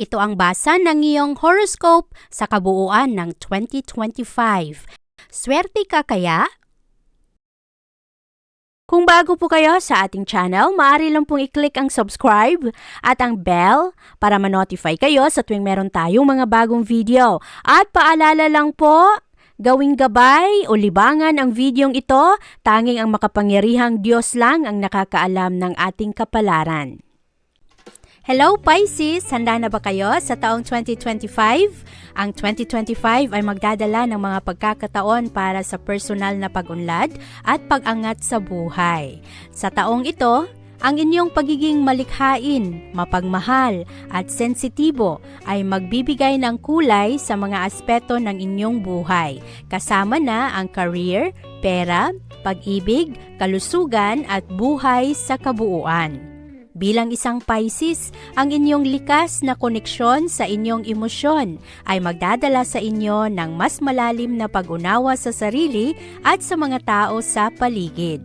Ito ang basa ng iyong horoscope sa kabuuan ng 2025. Swerte ka kaya? Kung bago po kayo sa ating channel, maaari lang pong i-click ang subscribe at ang bell para ma-notify kayo sa tuwing meron tayong mga bagong video. At paalala lang po, gawing gabay o libangan ang videong ito, tanging ang makapangyarihang Diyos lang ang nakakaalam ng ating kapalaran. Hello Pisces! Handa na ba kayo sa taong 2025? Ang 2025 ay magdadala ng mga pagkakataon para sa personal na pag-unlad at pag-angat sa buhay. Sa taong ito, ang inyong pagiging malikhain, mapagmahal at sensitibo ay magbibigay ng kulay sa mga aspeto ng inyong buhay, kasama na ang career, pera, pag-ibig, kalusugan at buhay sa kabuuan. Bilang isang Pisces, ang inyong likas na koneksyon sa inyong emosyon ay magdadala sa inyo ng mas malalim na pag-unawa sa sarili at sa mga tao sa paligid.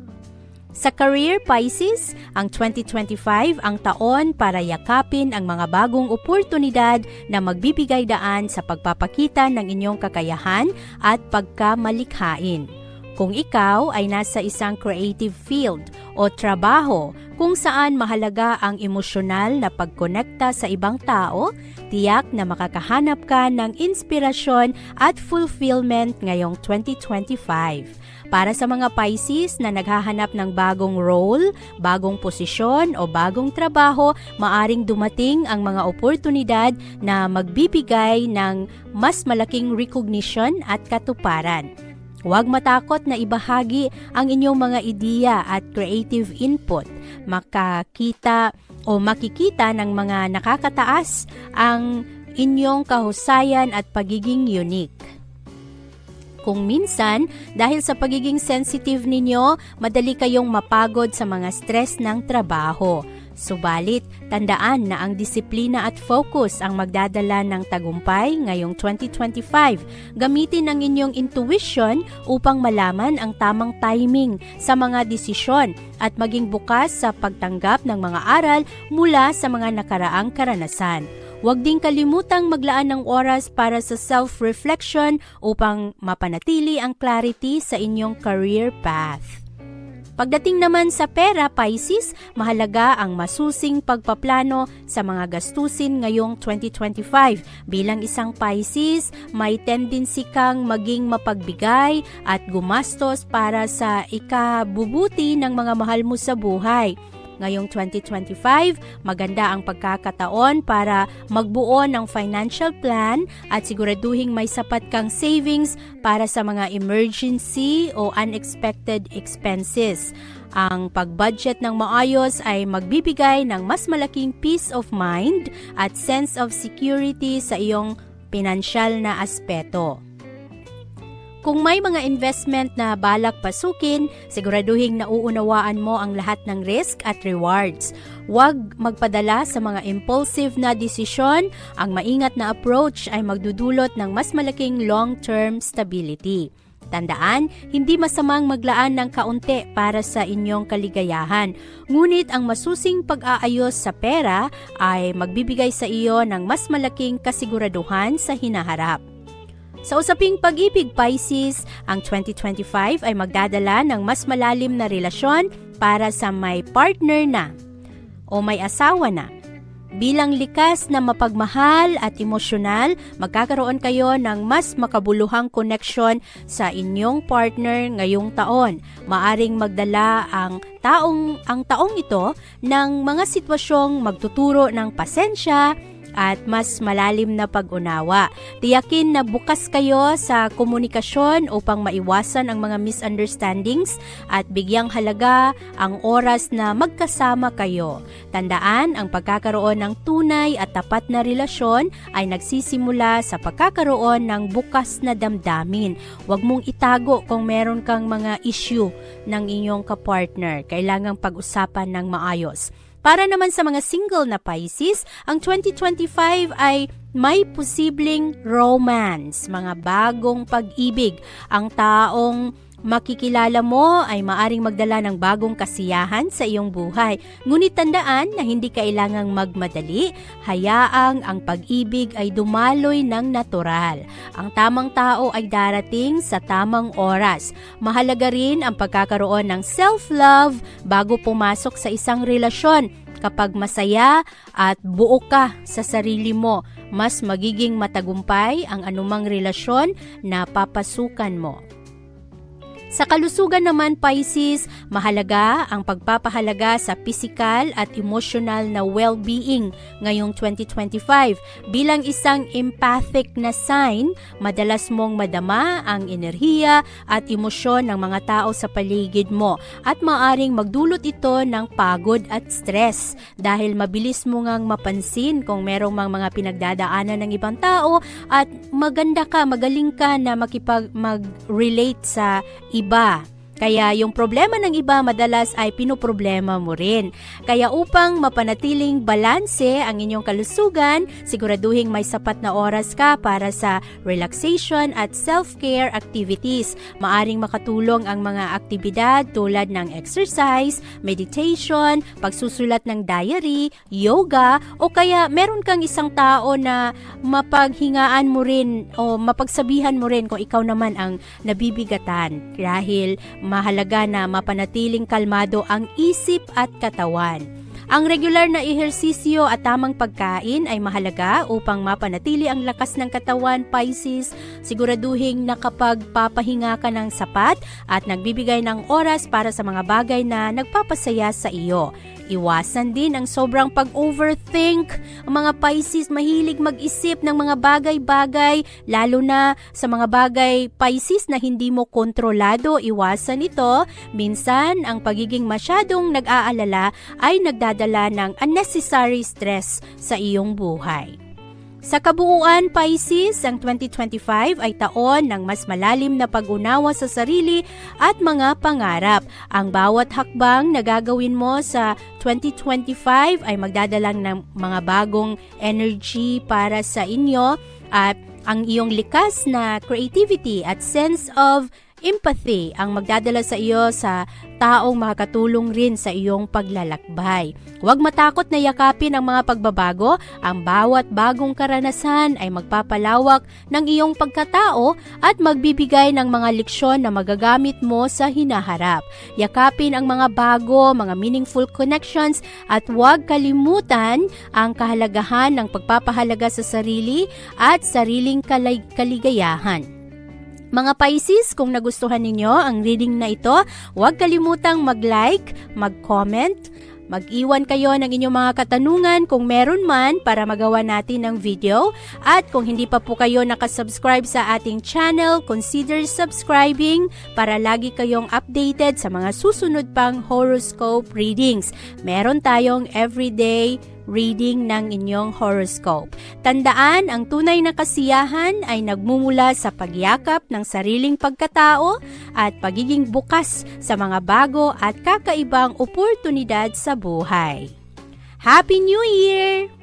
Sa career Pisces, ang 2025 ang taon para yakapin ang mga bagong oportunidad na magbibigay daan sa pagpapakita ng inyong kakayahan at pagkamalikhain. Kung ikaw ay nasa isang creative field o trabaho kung saan mahalaga ang emosyonal na pagkonekta sa ibang tao, tiyak na makakahanap ka ng inspirasyon at fulfillment ngayong 2025. Para sa mga Pisces na naghahanap ng bagong role, bagong posisyon o bagong trabaho, maaring dumating ang mga oportunidad na magbibigay ng mas malaking recognition at katuparan. Huwag matakot na ibahagi ang inyong mga ideya at creative input. Makakita o makikita ng mga nakakataas ang inyong kahusayan at pagiging unique. Kung minsan, dahil sa pagiging sensitive ninyo, madali kayong mapagod sa mga stress ng trabaho. Subalit, tandaan na ang disiplina at focus ang magdadala ng tagumpay ngayong 2025. Gamitin ang inyong intuition upang malaman ang tamang timing sa mga desisyon at maging bukas sa pagtanggap ng mga aral mula sa mga nakaraang karanasan. Huwag ding kalimutang maglaan ng oras para sa self-reflection upang mapanatili ang clarity sa inyong career path. Pagdating naman sa pera, Pisces, mahalaga ang masusing pagpaplano sa mga gastusin ngayong 2025. Bilang isang Pisces, may tendency kang maging mapagbigay at gumastos para sa ikabubuti ng mga mahal mo sa buhay. Ngayong 2025, maganda ang pagkakataon para magbuo ng financial plan at siguraduhing may sapat kang savings para sa mga emergency o unexpected expenses. Ang pag-budget ng maayos ay magbibigay ng mas malaking peace of mind at sense of security sa iyong pinansyal na aspeto. Kung may mga investment na balak pasukin, siguraduhin nauunawaan mo ang lahat ng risk at rewards. Huwag magpadala sa mga impulsive na desisyon. Ang maingat na approach ay magdudulot ng mas malaking long-term stability. Tandaan, hindi masamang maglaan ng kaunti para sa inyong kaligayahan. Ngunit ang masusing pag-aayos sa pera ay magbibigay sa iyo ng mas malaking kasiguraduhan sa hinaharap. Sa usaping pag-ibig Pisces, ang 2025 ay magdadala ng mas malalim na relasyon para sa may partner na o may asawa na. Bilang likas na mapagmahal at emosyonal, magkakaroon kayo ng mas makabuluhang koneksyon sa inyong partner ngayong taon. Maaring magdala ang taong ang taong ito ng mga sitwasyong magtuturo ng pasensya at mas malalim na pag-unawa. Tiyakin na bukas kayo sa komunikasyon upang maiwasan ang mga misunderstandings at bigyang halaga ang oras na magkasama kayo. Tandaan, ang pagkakaroon ng tunay at tapat na relasyon ay nagsisimula sa pagkakaroon ng bukas na damdamin. Huwag mong itago kung meron kang mga issue ng inyong kapartner. Kailangang pag-usapan ng maayos. Para naman sa mga single na Pisces, ang 2025 ay may posibleng romance, mga bagong pag-ibig. Ang taong makikilala mo ay maaring magdala ng bagong kasiyahan sa iyong buhay. Ngunit tandaan na hindi kailangang magmadali, hayaang ang pag-ibig ay dumaloy ng natural. Ang tamang tao ay darating sa tamang oras. Mahalaga rin ang pagkakaroon ng self-love bago pumasok sa isang relasyon. Kapag masaya at buo ka sa sarili mo, mas magiging matagumpay ang anumang relasyon na papasukan mo. Sa kalusugan naman Pisces, mahalaga ang pagpapahalaga sa physical at emotional na well-being ngayong 2025. Bilang isang empathic na sign, madalas mong madama ang enerhiya at emosyon ng mga tao sa paligid mo at maaring magdulot ito ng pagod at stress dahil mabilis mo ngang mapansin kung merong mga, mga pinagdadaanan ng ibang tao at maganda ka, magaling ka na makipag mag-relate sa iba. Kaya yung problema ng iba madalas ay pinoproblema mo rin. Kaya upang mapanatiling balanse ang inyong kalusugan, siguraduhin may sapat na oras ka para sa relaxation at self-care activities. Maaring makatulong ang mga aktibidad tulad ng exercise, meditation, pagsusulat ng diary, yoga, o kaya meron kang isang tao na mapaghingaan mo rin o mapagsabihan mo rin kung ikaw naman ang nabibigatan. Dahil mahalaga na mapanatiling kalmado ang isip at katawan. Ang regular na ehersisyo at tamang pagkain ay mahalaga upang mapanatili ang lakas ng katawan, Pisces. Siguraduhin na kapag papahinga ka ng sapat at nagbibigay ng oras para sa mga bagay na nagpapasaya sa iyo. Iwasan din ang sobrang pag-overthink. Ang mga Pisces mahilig mag-isip ng mga bagay-bagay, lalo na sa mga bagay Pisces na hindi mo kontrolado. Iwasan ito. Minsan, ang pagiging masyadong nag-aalala ay nagdadala ng unnecessary stress sa iyong buhay. Sa kabuuan, Pisces, ang 2025 ay taon ng mas malalim na pag-unawa sa sarili at mga pangarap. Ang bawat hakbang na gagawin mo sa 2025 ay magdadalang ng mga bagong energy para sa inyo at ang iyong likas na creativity at sense of empathy ang magdadala sa iyo sa taong makakatulong rin sa iyong paglalakbay. Huwag matakot na yakapin ang mga pagbabago. Ang bawat bagong karanasan ay magpapalawak ng iyong pagkatao at magbibigay ng mga leksyon na magagamit mo sa hinaharap. Yakapin ang mga bago, mga meaningful connections at huwag kalimutan ang kahalagahan ng pagpapahalaga sa sarili at sariling kalig- kaligayahan. Mga Pisces, kung nagustuhan ninyo ang reading na ito, huwag kalimutang mag-like, mag-comment, mag-iwan kayo ng inyong mga katanungan kung meron man para magawa natin ng video. At kung hindi pa po kayo nakasubscribe sa ating channel, consider subscribing para lagi kayong updated sa mga susunod pang horoscope readings. Meron tayong everyday reading ng inyong horoscope. Tandaan, ang tunay na kasiyahan ay nagmumula sa pagyakap ng sariling pagkatao at pagiging bukas sa mga bago at kakaibang oportunidad sa buhay. Happy New Year!